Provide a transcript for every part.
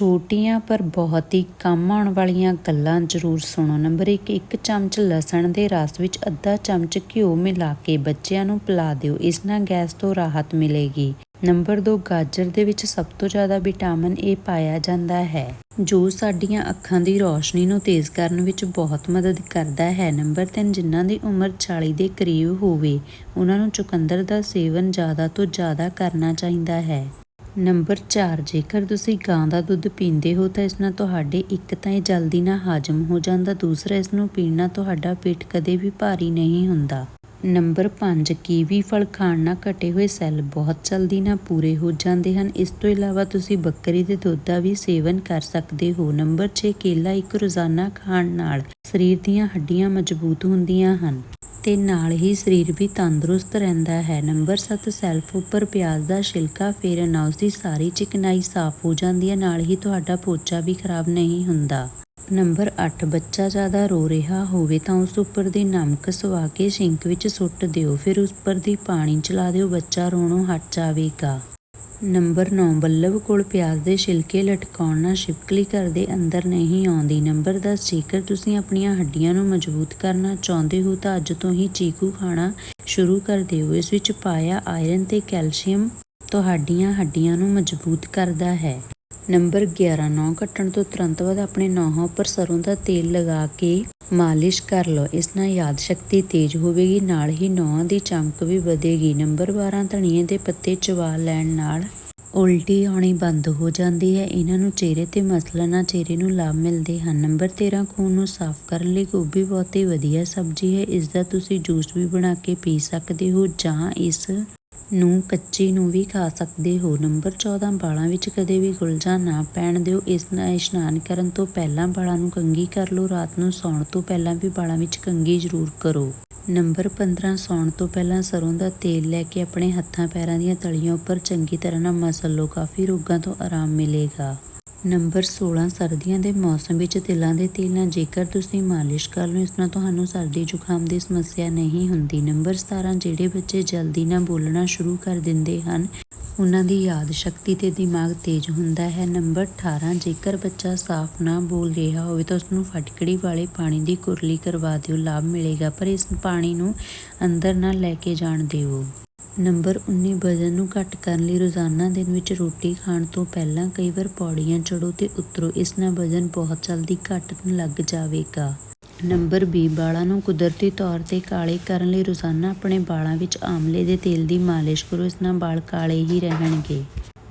ਛੋਟੀਆਂ ਪਰ ਬਹੁਤ ਹੀ ਕੰਮ ਆਉਣ ਵਾਲੀਆਂ ਗੱਲਾਂ ਜ਼ਰੂਰ ਸੁਣੋ। ਨੰਬਰ 1 ਇੱਕ ਚਮਚ ਲਸਣ ਦੇ ਰਸ ਵਿੱਚ ਅੱਧਾ ਚਮਚ ਘਿਓ ਮਿਲਾ ਕੇ ਬੱਚਿਆਂ ਨੂੰ ਪਿਲਾ ਦਿਓ। ਇਸ ਨਾਲ ਗੈਸ ਤੋਂ ਰਾਹਤ ਮਿਲੇਗੀ। ਨੰਬਰ 2 ਗਾਜਰ ਦੇ ਵਿੱਚ ਸਭ ਤੋਂ ਜ਼ਿਆਦਾ ਵਿਟਾਮਿਨ ਏ ਪਾਇਆ ਜਾਂਦਾ ਹੈ, ਜੋ ਸਾਡੀਆਂ ਅੱਖਾਂ ਦੀ ਰੌਸ਼ਨੀ ਨੂੰ ਤੇਜ਼ ਕਰਨ ਵਿੱਚ ਬਹੁਤ ਮਦਦ ਕਰਦਾ ਹੈ। ਨੰਬਰ 3 ਜਿਨ੍ਹਾਂ ਦੀ ਉਮਰ 40 ਦੇ ਕਰੀਬ ਹੋਵੇ, ਉਹਨਾਂ ਨੂੰ ਚੁਕੰਦਰ ਦਾ ਸੇਵਨ ਜ਼ਿਆਦਾ ਤੋਂ ਜ਼ਿਆਦਾ ਕਰਨਾ ਚਾਹੀਦਾ ਹੈ। ਨੰਬਰ 4 ਜੇਕਰ ਤੁਸੀਂ ਗਾਂ ਦਾ ਦੁੱਧ ਪੀਂਦੇ ਹੋ ਤਾਂ ਇਸ ਨਾਲ ਤੁਹਾਡੇ ਇੱਕ ਤਾਂ ਇਹ ਜਲਦੀ ਨਾਲ ਹਾਜ਼ਮ ਹੋ ਜਾਂਦਾ, ਦੂਸਰਾ ਇਸ ਨੂੰ ਪੀਣ ਨਾਲ ਤੁਹਾਡਾ ਪੇਟ ਕਦੇ ਵੀ ਭਾਰੀ ਨਹੀਂ ਹੁੰਦਾ। ਨੰਬਰ 5 ਕੀਵੀ ਫਲ ਖਾਣ ਨਾਲ ਘਟੇ ਹੋਏ ਸੈੱਲ ਬਹੁਤ ਜਲਦੀ ਨਾਲ ਪੂਰੇ ਹੋ ਜਾਂਦੇ ਹਨ। ਇਸ ਤੋਂ ਇਲਾਵਾ ਤੁਸੀਂ ਬੱਕਰੀ ਦੇ ਦੁੱਧ ਦਾ ਵੀ ਸੇਵਨ ਕਰ ਸਕਦੇ ਹੋ। ਨੰਬਰ 6 ਕੇਲਾ ਇੱਕ ਰੋਜ਼ਾਨਾ ਖਾਣ ਨਾਲ ਸਰੀਰ ਦੀਆਂ ਹੱਡੀਆਂ ਮਜ਼ਬੂਤ ਹੁੰਦੀਆਂ ਹਨ। ਤੇ ਨਾਲ ਹੀ ਸਰੀਰ ਵੀ ਤੰਦਰੁਸਤ ਰਹਿੰਦਾ ਹੈ। ਨੰਬਰ 7 ਸੈਲਫ ਉੱਪਰ ਪਿਆਜ਼ ਦਾ ਛਿਲਕਾ ਫੇਰਨ ਨਾਲ ਉਸ ਦੀ ਸਾਰੀ ਚਿਕਨਾਈ ਸਾਫ਼ ਹੋ ਜਾਂਦੀ ਹੈ, ਨਾਲ ਹੀ ਤੁਹਾਡਾ ਪੋਚਾ ਵੀ ਖਰਾਬ ਨਹੀਂ ਹੁੰਦਾ। ਨੰਬਰ 8 ਬੱਚਾ ਜ਼ਿਆਦਾ ਰੋ ਰਿਹਾ ਹੋਵੇ ਤਾਂ ਉਸ ਉੱਪਰ ਦੀ ਨਮਕ ਸਵਾ ਕੇ ਸਿੰਕ ਵਿੱਚ ਸੁੱਟ ਦਿਓ, ਫਿਰ ਉਸ ਉੱਪਰ ਦੀ ਪਾਣੀ ਚਲਾ ਦਿਓ, ਬੱਚਾ ਰੋਣੋਂ ਹਟ ਜਾਵੇਗਾ। ਨੰਬਰ 9 ਬੱਲਬ ਕੋਲ ਪਿਆਜ਼ ਦੇ ਛਿਲਕੇ ਲਟਕਾਉਣਾ ਛਿਪਕਲੀ ਘਰ ਦੇ ਅੰਦਰ ਨਹੀਂ ਆਉਂਦੀ। ਨੰਬਰ 10 ਜੇਕਰ ਤੁਸੀਂ ਆਪਣੀਆਂ ਹੱਡੀਆਂ ਨੂੰ ਮਜ਼ਬੂਤ ਕਰਨਾ ਚਾਹੁੰਦੇ ਹੋ ਤਾਂ ਅੱਜ ਤੋਂ ਹੀ ਚੀਕੂ ਖਾਣਾ ਸ਼ੁਰੂ ਕਰ ਦਿਓ। ਇਸ ਵਿੱਚ ਪਾਇਆ ਆਇਰਨ ਤੇ ਕੈਲਸ਼ੀਅਮ ਤੁਹਾਡੀਆਂ ਹੱਡੀਆਂ ਨੂੰ ਮਜ਼ਬੂਤ ਕਰਦਾ ਹੈ। ਨੰਬਰ 11 ਨੌ ਕੱਟਣ ਤੋਂ ਤੁਰੰਤ ਬਾਅਦ ਆਪਣੇ ਨੌਹਾਂ ਉੱਪਰ ਸਰੋਂ ਦਾ ਤੇਲ ਲਗਾ ਕੇ ਮਾਲਿਸ਼ ਕਰ ਲਓ। ਇਸ ਨਾਲ ਯਾਦ ਸ਼ਕਤੀ ਤੇਜ਼ ਹੋਵੇਗੀ, ਨਾਲ ਹੀ ਨੌਹਾਂ ਦੀ ਚਮਕ ਵੀ ਵਧੇਗੀ। ਨੰਬਰ 12 ਧਨੀਏ ਦੇ ਪੱਤੇ ਚਬਾ ਲੈਣ ਨਾਲ ਉਲਟੀ ਆਉਣੀ ਬੰਦ ਹੋ ਜਾਂਦੀ ਹੈ। ਇਹਨਾਂ ਨੂੰ ਚਿਹਰੇ ਤੇ ਮਸਲਣ ਨਾਲ ਚਿਹਰੇ ਨੂੰ ਲਾਭ ਮਿਲਦੇ ਹਨ। ਨੰਬਰ 13 ਖੂਨ ਨੂੰ ਸਾਫ਼ ਕਰਨ ਲਈ ਗੋਭੀ ਬਹੁਤ ਹੀ ਵਧੀਆ ਸਬਜ਼ੀ ਹੈ। ਇਸ ਦਾ ਤੁਸੀਂ ਜੂਸ ਵੀ ਬਣਾ ਕੇ ਪੀ ਸਕਦੇ ਹੋ ਜਾਂ ਇਸ ਨੂੰ ਕੱਚੀ ਨੂੰ ਵੀ ਖਾ ਸਕਦੇ ਹੋ। ਨੰਬਰ 14 ਵਾਲਾਂ ਵਿੱਚ ਕਦੇ ਵੀ ਗੁਲਜਾਂ ਨਾ ਪੈਣ ਦਿਓ। ਇਸ ਨਾਲ ਇਸ਼ਨਾਨ ਕਰਨ ਤੋਂ ਪਹਿਲਾਂ ਵਾਲਾਂ ਨੂੰ ਕੰਘੀ ਕਰ ਲਓ। ਰਾਤ ਨੂੰ ਸੌਣ ਤੋਂ ਪਹਿਲਾਂ ਵੀ ਬਾਲਾਂ ਵਿੱਚ ਕੰਘੀ ਜ਼ਰੂਰ ਕਰੋ। ਨੰਬਰ 15 ਸੌਣ ਤੋਂ ਪਹਿਲਾਂ ਸਰੋਂ ਦਾ ਤੇਲ ਲੈ ਕੇ ਆਪਣੇ ਹੱਥਾਂ ਪੈਰਾਂ ਦੀਆਂ ਤਲੀਆਂ ਉੱਪਰ ਚੰਗੀ ਤਰ੍ਹਾਂ ਨਾਲ ਮਸਲ ਲਓ। ਕਾਫੀ ਰੋਗਾਂ ਤੋਂ ਆਰਾਮ ਮਿਲੇਗਾ। ਨੰਬਰ 16 ਸਰਦੀਆਂ ਦੇ ਮੌਸਮ ਵਿੱਚ ਤਿਲਾਂ ਦੇ ਤੇਲ ਨਾਲ ਜੇਕਰ ਤੁਸੀਂ ਮਾਲਿਸ਼ ਕਰ ਲਓ, ਇਸ ਨਾਲ ਤੁਹਾਨੂੰ ਸਰਦੀ ਜ਼ੁਕਾਮ ਦੀ ਸਮੱਸਿਆ ਨਹੀਂ ਹੁੰਦੀ। ਨੰਬਰ 17 ਜਿਹੜੇ ਬੱਚੇ ਜਲਦੀ ਨਾਲ ਬੋਲਣਾ ਸ਼ੁਰੂ ਕਰ ਦਿੰਦੇ ਹਨ, ਉਹਨਾਂ ਦੀ ਯਾਦ ਸ਼ਕਤੀ ਤੇ ਦਿਮਾਗ ਤੇਜ਼ ਹੁੰਦਾ ਹੈ। ਨੰਬਰ 18 ਜੇਕਰ ਬੱਚਾ ਸਾਫ਼ ਨਾ ਬੋਲ ਰਿਹਾ ਹੋਵੇ ਤਾਂ ਉਸ ਨੂੰ ਫਟਕੜੀ ਵਾਲੇ ਪਾਣੀ ਦੀ ਕੁਰਲੀ ਕਰਵਾ ਦਿਓ, ਲਾਭ ਮਿਲੇਗਾ, ਪਰ ਇਸ ਪਾਣੀ ਨੂੰ ਅੰਦਰ ਨਾ ਲੈ ਕੇ ਜਾਣ ਦਿਓ। ਨੰਬਰ 19 ਵਜ਼ਨ ਨੂੰ ਘੱਟ ਕਰਨ ਲਈ ਰੋਜ਼ਾਨਾ ਦਿਨ ਵਿੱਚ ਰੋਟੀ ਖਾਣ ਤੋਂ ਪਹਿਲਾਂ ਕਈ ਵਾਰ ਪੌੜੀਆਂ ਚੜੋ ਤੇ ਉਤਰੋ। ਇਸ ਨਾਲ ਵਜ਼ਨ ਬਹੁਤ ਜਲਦੀ ਘਟਣ ਲੱਗ ਜਾਵੇਗਾ। ਨੰਬਰ 20 ਵਾਲਾਂ ਨੂੰ ਕੁਦਰਤੀ ਤੌਰ ਤੇ ਕਾਲੇ ਕਰਨ ਲਈ ਰੋਜ਼ਾਨਾ ਆਪਣੇ ਵਾਲਾਂ ਵਿੱਚ ਆਮਲੇ ਦੇ ਤੇਲ ਦੀ ਮਾਲਿਸ਼ ਕਰੋ। ਇਸ ਨਾਲ ਵਾਲ ਕਾਲੇ ਹੀ ਰਹਿਣਗੇ।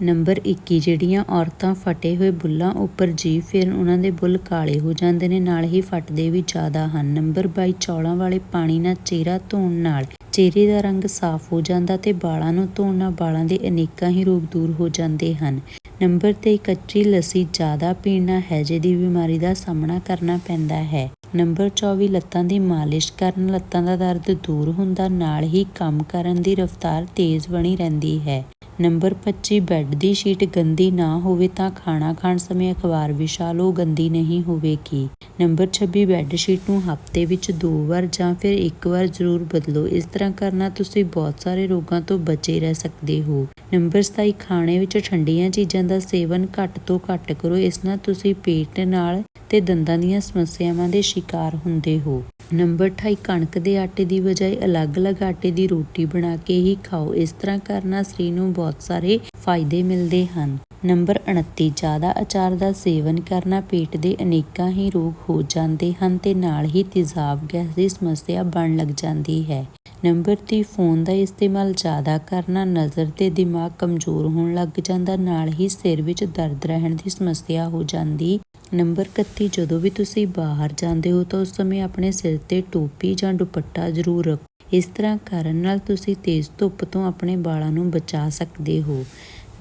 ਨੰਬਰ 21 ਜਿਹੜੀਆਂ ਔਰਤਾਂ ਫਟੇ ਹੋਏ ਬੁੱਲਾਂ ਉੱਪਰ ਜੀ ਫਿਰ ਉਹਨਾਂ ਦੇ ਬੁੱਲ ਕਾਲੇ ਹੋ ਜਾਂਦੇ ਨੇ, ਨਾਲ ਹੀ ਫਟਦੇ ਵੀ ਜ਼ਿਆਦਾ ਹਨ। ਨੰਬਰ 22 ਚੌਲਾਂ ਵਾਲੇ ਪਾਣੀ ਨਾਲ ਚਿਹਰਾ ਧੋਣ ਨਾਲ ਚਿਹਰੇ ਦਾ ਰੰਗ ਸਾਫ਼ ਹੋ ਜਾਂਦਾ ਤੇ ਵਾਲਾਂ ਨੂੰ ਧੋਣ ਨਾਲ ਵਾਲਾਂ ਦੇ ਅਨੇਕਾਂ ਹੀ ਰੋਗ ਦੂਰ ਹੋ ਜਾਂਦੇ ਹਨ। ਨੰਬਰ 23 ਕੱਚੀ ਲੱਸੀ ਜ਼ਿਆਦਾ ਪੀਣ ਨਾਲ ਹੈਜੇ ਦੀ ਬਿਮਾਰੀ ਦਾ ਸਾਹਮਣਾ ਕਰਨਾ ਪੈਂਦਾ ਹੈ। ਨੰਬਰ 24 ਲੱਤਾਂ ਦੀ ਮਾਲਿਸ਼ ਕਰਨ ਲੱਤਾਂ ਦਾ ਦਰਦ ਦੂਰ ਹੁੰਦਾ, ਨਾਲ ਹੀ ਕੰਮ ਕਰਨ ਦੀ ਰਫ਼ਤਾਰ ਤੇਜ਼ ਬਣੀ ਰਹਿੰਦੀ ਹੈ। ਨੰਬਰ 25 ਬੈੱਡ ਦੀ ਸ਼ੀਟ ਗੰਦੀ ਨਾ ਹੋਵੇ ਤਾਂ ਖਾਣਾ ਖਾਣ ਸਮੇਂ ਅਖਬਾਰ ਵਿਛਾ ਲਓ ਗੰਦੀ ਨਹੀਂ ਹੋਵੇਗੀ ਨੰਬਰ 26 ਬੈੱਡ ਸ਼ੀਟ ਨੂੰ ਹਫ਼ਤੇ ਵਿੱਚ ਦੋ ਵਾਰ ਜਾਂ ਫਿਰ ਇੱਕ ਵਾਰ ਜ਼ਰੂਰ ਬਦਲੋ। ਇਸ ਤਰ੍ਹਾਂ ਕਰਨਾ ਤੁਸੀਂ ਬਹੁਤ ਸਾਰੇ ਰੋਗਾਂ ਤੋਂ ਬਚੇ ਰਹਿ ਸਕਦੇ ਹੋ। ਨੰਬਰ 27 ਖਾਣੇ ਵਿੱਚ ਠੰਡੀਆਂ ਚੀਜ਼ਾਂ ਦਾ ਸੇਵਨ ਘੱਟ ਤੋਂ ਘੱਟ ਕਰੋ। ਇਸ ਨਾਲ ਤੁਸੀਂ ਪੇਟ ਨਾਲ ਤੇ ਦੰਦਾਂ ਦੀਆਂ ਸਮੱਸਿਆਵਾਂ ਦੇ ਸ਼ਿਕਾਰ ਹੁੰਦੇ ਹੋ। ਨੰਬਰ 28 ਕਣਕ ਦੇ ਆਟੇ ਦੀ ਬਜਾਏ ਅਲੱਗ-ਅਲੱਗ ਆਟੇ ਦੀ ਰੋਟੀ ਬਣਾ ਕੇ ਹੀ ਖਾਓ। ਇਸ ਤਰ੍ਹਾਂ ਕਰਨਾ ਸਰੀਰ ਨੂੰ ਬਹੁਤ ਸਾਰੇ ਫਾਇਦੇ ਮਿਲਦੇ ਹਨ। ਨੰਬਰ 29 ਜ਼ਿਆਦਾ ਅਚਾਰ ਦਾ ਸੇਵਨ ਕਰਨਾ ਪੇਟ ਦੇ ਅਨੇਕਾਂ ਹੀ ਰੋਗ ਹੋ ਜਾਂਦੇ ਹਨ ਤੇ ਨਾਲ ਹੀ ਤੇਜ਼ਾਬ ਗੈਸ ਦੀ ਸਮੱਸਿਆ ਬਣ ਲੱਗ ਜਾਂਦੀ ਹੈ। ਨੰਬਰ 30 ਫੋਨ ਦਾ ਇਸਤੇਮਾਲ ਜ਼ਿਆਦਾ ਕਰਨਾ ਨਜ਼ਰ ਤੇ ਦਿਮਾਗ ਕਮਜ਼ੋਰ ਹੋਣ ਲੱਗ ਜਾਂਦਾ, ਨਾਲ ਹੀ ਸਿਰ ਵਿੱਚ ਦਰਦ ਰਹਿਣ ਦੀ ਸਮੱਸਿਆ ਹੋ ਜਾਂਦੀ ਨੰਬਰ 31 ਜਦੋਂ ਵੀ ਤੁਸੀਂ ਬਾਹਰ ਜਾਂਦੇ ਹੋ ਤਾਂ ਉਸ ਸਮੇਂ ਆਪਣੇ ਸਿਰ ਤੇ ਟੋਪੀ ਜਾਂ ਦੁਪੱਟਾ ਜ਼ਰੂਰ ਰੱਖੋ। ਇਸ ਤਰ੍ਹਾਂ ਕਰਨ ਨਾਲ ਤੁਸੀਂ ਤੇਜ਼ ਧੁੱਪ ਤੋਂ ਆਪਣੇ ਵਾਲਾਂ ਨੂੰ ਬਚਾ ਸਕਦੇ ਹੋ।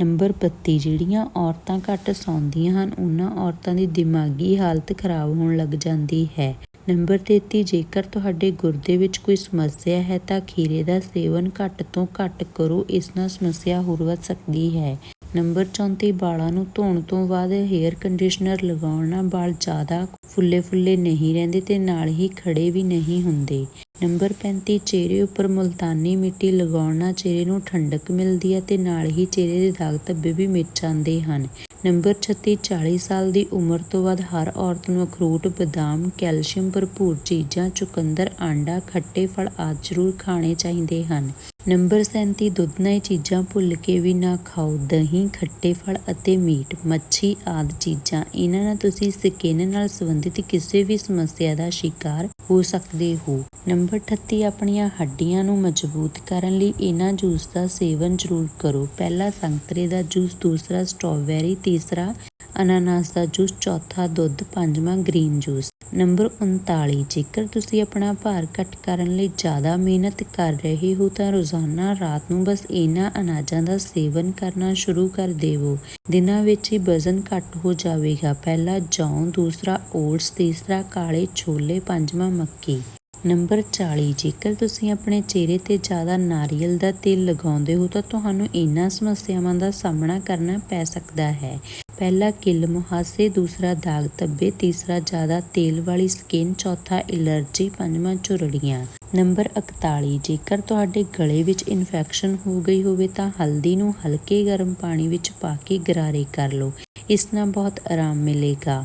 ਨੰਬਰ 32 ਜਿਹੜੀਆਂ ਔਰਤਾਂ ਘੱਟ ਸੌਂਦੀਆਂ ਹਨ, ਉਹਨਾਂ ਔਰਤਾਂ ਦੀ ਦਿਮਾਗੀ ਹਾਲਤ ਖਰਾਬ ਹੋਣ ਲੱਗ ਜਾਂਦੀ ਹੈ। ਨੰਬਰ 33 ਜੇਕਰ ਤੁਹਾਡੇ ਗੁਰਦੇ ਵਿੱਚ ਕੋਈ ਸਮੱਸਿਆ ਹੈ ਤਾਂ ਖੀਰੇ ਦਾ ਸੇਵਨ ਘੱਟ ਤੋਂ ਘੱਟ ਕਰੋ, ਇਸ ਨਾਲ ਸਮੱਸਿਆ ਹੋਰ ਵੱਧ ਸਕਦੀ ਹੈ। ਨੰਬਰ 34 ਵਾਲਾਂ ਨੂੰ ਧੋਣ ਤੋਂ ਬਾਅਦ ਹੇਅਰ ਕੰਡੀਸ਼ਨਰ ਲਗਾਉਣ ਨਾਲ ਵਾਲ ਜ਼ਿਆਦਾ ਫੁੱਲੇ ਫੁੱਲੇ ਨਹੀਂ ਰਹਿੰਦੇ ਤੇ ਨਾਲ ਹੀ ਖੜੇ ਵੀ ਨਹੀਂ ਹੁੰਦੇ। ਨੰਬਰ 35 ਚਿਹਰੇ ਉੱਪਰ ਮੁਲਤਾਨੀ ਮਿੱਟੀ ਲਗਾਉਣ ਨਾਲ ਚਿਹਰੇ ਨੂੰ ਠੰਡਕ ਮਿਲਦੀ ਹੈ ਤੇ ਨਾਲ ਹੀ ਚਿਹਰੇ ਦੇ ਦਾਗ ਧੱਬੇ ਵੀ ਮਿਟ ਜਾਂਦੇ ਹਨ। ਨੰਬਰ 36 40 ਸਾਲ ਦੀ ਉਮਰ ਤੋਂ ਬਾਅਦ ਹਰ ਔਰਤ ਨੂੰ ਅਖਰੋਟ, ਬਦਾਮ, ਕੈਲਸ਼ੀਅਮ ਭਰਪੂਰ ਚੀਜ਼ਾਂ, ਚੁਕੰਦਰ, ਆਂਡਾ, ਖੱਟੇ ਫਲ ਆਦਿ ਜ਼ਰੂਰ ਖਾਣੇ ਚਾਹੀਦੇ ਹਨ। ਨੰਬਰ 37 ਦੁੱਧ ਨਾਲ ਚੀਜ਼ਾਂ ਭੁੱਲ ਕੇ ਵੀ ਨਾ ਖਾਓ। ਦਹੀਂ, ਖੱਟੇ ਫਲ ਅਤੇ ਮੀਟ, ਮੱਛੀ ਆਦਿ ਚੀਜ਼ਾਂ। ਇਹਨਾਂ ਨਾਲ ਤੁਸੀਂ ਸਕਿਨ ਨਾਲ ਸੰਬੰਧਿਤ ਕਿਸੇ ਵੀ ਸਮੱਸਿਆ ਦਾ ਸ਼ਿਕਾਰ ਹੋ ਸਕਦੇ ਹੋ। ਨੰਬਰ 38 ਆਪਣੀਆਂ ਹੱਡੀਆਂ ਨੂੰ ਮਜ਼ਬੂਤ ਕਰਨ ਲਈ ਇਹਨਾਂ ਜੂਸ ਦਾ ਸੇਵਨ ਜ਼ਰੂਰ ਕਰੋ। ਪਹਿਲਾ ਸੰਤਰੇ ਦਾ ਜੂਸ, ਦੂਸਰਾ ਸਟ੍ਰਾਬੇਰੀ, ਤੀਸਰਾ ਅਨਾਨਾਸ ਦਾ ਜੂਸ, ਚੌਥਾ ਦੁੱਧ, ਪੰਜਵਾਂ ਗ੍ਰੀਨ ਜੂਸ। ਨੰਬਰ 39 ਜੇਕਰ ਤੁਸੀਂ ਆਪਣਾ ਭਾਰ ਘੱਟ ਕਰਨ ਲਈ ਜ਼ਿਆਦਾ ਮਿਹਨਤ ਕਰ ਰਹੇ ਹੋ, ਤਾਂ ਰੋਜ਼ਾਨਾ ਰਾਤ ਨੂੰ ਬਸ ਇਹਨਾਂ ਅਨਾਜਾਂ ਦਾ ਸੇਵਨ ਕਰਨਾ ਸ਼ੁਰੂ ਕਰ ਦੇਵੋ। ਦਿਨਾਂ ਵਿੱਚ ਹੀ ਵਜ਼ਨ ਘੱਟ ਹੋ ਜਾਵੇਗਾ। ਪਹਿਲਾ ਜੌਂ, ਦੂਸਰਾ ਓਟਸ, ਤੀਸਰਾ ਕਾਲੇ ਛੋਲੇ, ਪੰਜਵਾਂ ਮੱਕੀ। ਨੰਬਰ 40 ਜੇਕਰ ਤੁਸੀਂ ਆਪਣੇ ਚਿਹਰੇ ਤੇ ਜ਼ਿਆਦਾ ਨਾਰੀਅਲ ਦਾ ਤੇਲ ਲਗਾਉਂਦੇ ਹੋ, ਤਾਂ ਤੁਹਾਨੂੰ ਇਹਨਾਂ ਸਮੱਸਿਆਵਾਂ ਦਾ ਸਾਹਮਣਾ ਕਰਨਾ ਪੈ ਸਕਦਾ ਹੈ। ਪਹਿਲਾ ਕਿਲ ਮੁਹਾਸੇ ਦੂਸਰਾ ਦਾਗ ਧੱਬੇ, ਤੀਸਰਾ ਜ਼ਿਆਦਾ ਤੇਲ ਵਾਲੀ ਸਕਿਨ ਚੌਥਾ ਐਲਰਜੀ ਪੰਜਵਾਂ ਝੁਰੜੀਆਂ ਨੰਬਰ 41 ਜੇਕਰ ਤੁਹਾਡੇ ਗਲੇ ਵਿੱਚ ਇਨਫੈਕਸ਼ਨ ਹੋ ਗਈ ਹੋਵੇ ਤਾਂ ਹਲਦੀ ਨੂੰ ਹਲਕੇ ਗਰਮ ਪਾਣੀ ਵਿੱਚ ਪਾ ਕੇ ਗਰਾਰੇ ਕਰ ਲਓ। ਇਸ ਨਾਲ ਬਹੁਤ ਆਰਾਮ ਮਿਲੇਗਾ।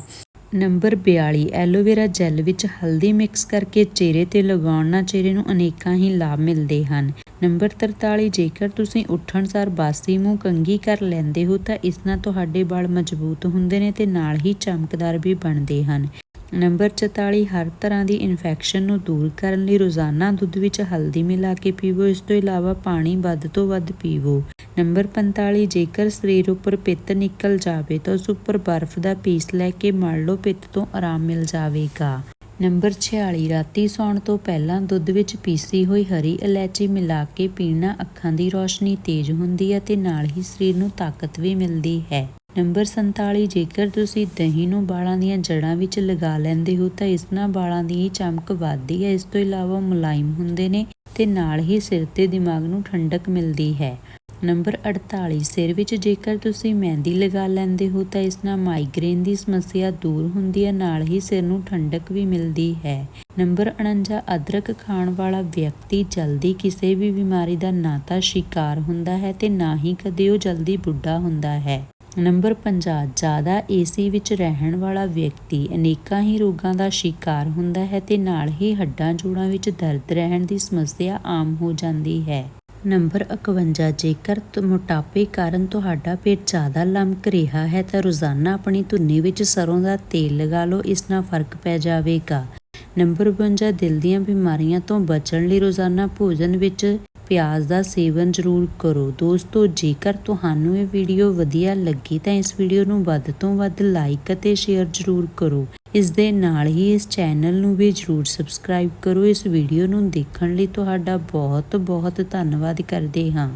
ਨੰਬਰ 42 ਐਲੋਵੇਰਾ ਜੈਲ ਵਿੱਚ ਹਲਦੀ ਮਿਕਸ ਕਰਕੇ ਚਿਹਰੇ ਤੇ ਲਗਾਉਣ ਨਾਲ ਚਿਹਰੇ ਨੂੰ ਅਨੇਕਾਂ ਹੀ ਲਾਭ ਮਿਲਦੇ ਹਨ। ਨੰਬਰ 43 ਜੇਕਰ ਤੁਸੀਂ ਉੱਠਣ ਸਾਰ ਬਾਸੀ ਮੂੰਹ ਕੰਗੀ ਕਰ ਲੈਂਦੇ ਹੋ ਤਾਂ ਇਸ ਨਾਲ ਤੁਹਾਡੇ ਵਾਲ ਮਜ਼ਬੂਤ ਹੁੰਦੇ ਨੇ ਤੇ ਨਾਲ ਹੀ ਚਮਕਦਾਰ ਵੀ ਬਣਦੇ ਹਨ। ਨੰਬਰ 44 ਹਰ ਤਰ੍ਹਾਂ ਦੀ ਇਨਫੈਕਸ਼ਨ ਨੂੰ ਦੂਰ ਕਰਨ ਲਈ ਰੋਜ਼ਾਨਾ ਦੁੱਧ ਵਿੱਚ ਹਲਦੀ ਮਿਲਾ ਕੇ ਪੀਵੋ। ਇਸ ਤੋਂ ਇਲਾਵਾ ਪਾਣੀ ਵੱਧ ਤੋਂ ਵੱਧ ਪੀਵੋ। ਨੰਬਰ 45 ਜੇਕਰ ਸਰੀਰ ਉੱਪਰ ਪਿੱਤ ਨਿਕਲ ਜਾਵੇ ਤਾਂ ਉਸ ਉੱਪਰ ਬਰਫ਼ ਦਾ ਪੀਸ ਲੈ ਕੇ ਮਲ ਲਓ, ਪਿੱਤ ਤੋਂ ਆਰਾਮ ਮਿਲ ਜਾਵੇਗਾ। ਨੰਬਰ 46 ਰਾਤੀ ਸੌਣ ਤੋਂ ਪਹਿਲਾਂ ਦੁੱਧ ਵਿੱਚ ਪੀਸੀ ਹੋਈ ਹਰੀ ਇਲਾਇਚੀ ਮਿਲਾ ਕੇ ਪੀਣਾ ਅੱਖਾਂ ਦੀ ਰੋਸ਼ਨੀ ਤੇਜ਼ ਹੁੰਦੀ ਹੈ ਤੇ ਨਾਲ ਹੀ ਸਰੀਰ ਨੂੰ ਤਾਕਤ ਵੀ ਮਿਲਦੀ ਹੈ। ਨੰਬਰ 47 ਜੇਕਰ ਤੁਸੀਂ ਦਹੀਂ ਨੂੰ ਬਾਲਾਂ ਦੀਆਂ ਜੜ੍ਹਾਂ ਵਿੱਚ ਲਗਾ ਲੈਂਦੇ ਹੋ ਤਾਂ ਇਸ ਨਾਲ ਬਾਲਾਂ ਦੀ ਚਮਕ ਵੱਧਦੀ ਹੈ। ਇਸ ਤੋਂ ਇਲਾਵਾ ਮੁਲਾਇਮ ਹੁੰਦੇ ਨੇ ਤੇ ਨਾਲ ਹੀ ਸਿਰ ਤੇ ਦਿਮਾਗ ਨੂੰ ਠੰਡਕ ਮਿਲਦੀ ਹੈ। ਨੰਬਰ 48 ਸਿਰ ਵਿੱਚ ਜੇਕਰ ਤੁਸੀਂ ਮਹਿੰਦੀ ਲਗਾ ਲੈਂਦੇ ਹੋ ਤਾਂ ਇਸ ਨਾਲ ਮਾਈਗ੍ਰੇਨ ਦੀ ਸਮੱਸਿਆ ਦੂਰ ਹੁੰਦੀ ਹੈ, ਨਾਲ ਹੀ ਸਿਰ ਨੂੰ ਠੰਡਕ ਵੀ ਮਿਲਦੀ ਹੈ। ਨੰਬਰ 49 ਅਦਰਕ ਖਾਣ ਵਾਲਾ ਵਿਅਕਤੀ ਜਲਦੀ ਕਿਸੇ ਵੀ ਬਿਮਾਰੀ ਦਾ ਨਾ ਤਾਂ ਸ਼ਿਕਾਰ ਹੁੰਦਾ ਹੈ ਤੇ ਨਾ ਹੀ ਕਦੇ ਉਹ ਜਲਦੀ ਬੁੱਢਾ ਹੁੰਦਾ ਹੈ। ਨੰਬਰ 50 ਜ਼ਿਆਦਾ ਏਸੀ ਵਿੱਚ ਰਹਿਣ ਵਾਲਾ ਵਿਅਕਤੀ ਅਨੇਕਾਂ ਹੀ ਰੋਗਾਂ ਦਾ ਸ਼ਿਕਾਰ ਹੁੰਦਾ ਹੈ ਤੇ ਨਾਲ ਹੀ ਹੱਡਾਂ ਜੋੜਾਂ ਵਿੱਚ ਦਰਦ ਰਹਿਣ ਦੀ ਸਮੱਸਿਆ ਆਮ ਹੋ ਜਾਂਦੀ ਹੈ। ਨੰਬਰ 51 ਜੇਕਰ ਮੋਟਾਪੇ ਕਾਰਨ ਤੁਹਾਡਾ ਪੇਟ ਜ਼ਿਆਦਾ ਲਮਕ ਰਿਹਾ ਹੈ, ਤਾਂ ਰੋਜ਼ਾਨਾ ਆਪਣੀ ਧੁੰਨੀ ਵਿੱਚ ਸਰੋਂ ਦਾ ਤੇਲ ਲਗਾ ਲਓ, ਇਸ ਨਾਲ ਫ਼ਰਕ ਪੈ ਜਾਵੇਗਾ। ਨੰਬਰ 52 ਦਿਲ ਦੀਆਂ ਬਿਮਾਰੀਆਂ ਤੋਂ ਬਚਣ ਲਈ ਰੋਜ਼ਾਨਾ ਭੋਜਨ ਵਿੱਚ ਪਿਆਜ਼ ਦਾ ਸੇਵਨ ਜ਼ਰੂਰ ਕਰੋ। ਦੋਸਤੋ, ਜੇਕਰ ਤੁਹਾਨੂੰ ਇਹ ਵੀਡੀਓ ਵਧੀਆ ਲੱਗੀ, ਤਾਂ ਇਸ ਵੀਡੀਓ ਨੂੰ ਵੱਧ ਤੋਂ ਵੱਧ ਲਾਈਕ ਅਤੇ ਸ਼ੇਅਰ ਜ਼ਰੂਰ ਕਰੋ। ਇਸ ਦੇ ਨਾਲ ਹੀ ਇਸ ਚੈਨਲ ਨੂੰ ਵੀ ਜ਼ਰੂਰ ਸਬਸਕ੍ਰਾਈਬ ਕਰੋ। ਇਸ ਵੀਡੀਓ ਨੂੰ ਦੇਖਣ ਲਈ ਤੁਹਾਡਾ ਬਹੁਤ ਬਹੁਤ ਧੰਨਵਾਦ ਕਰਦੇ ਹਾਂ।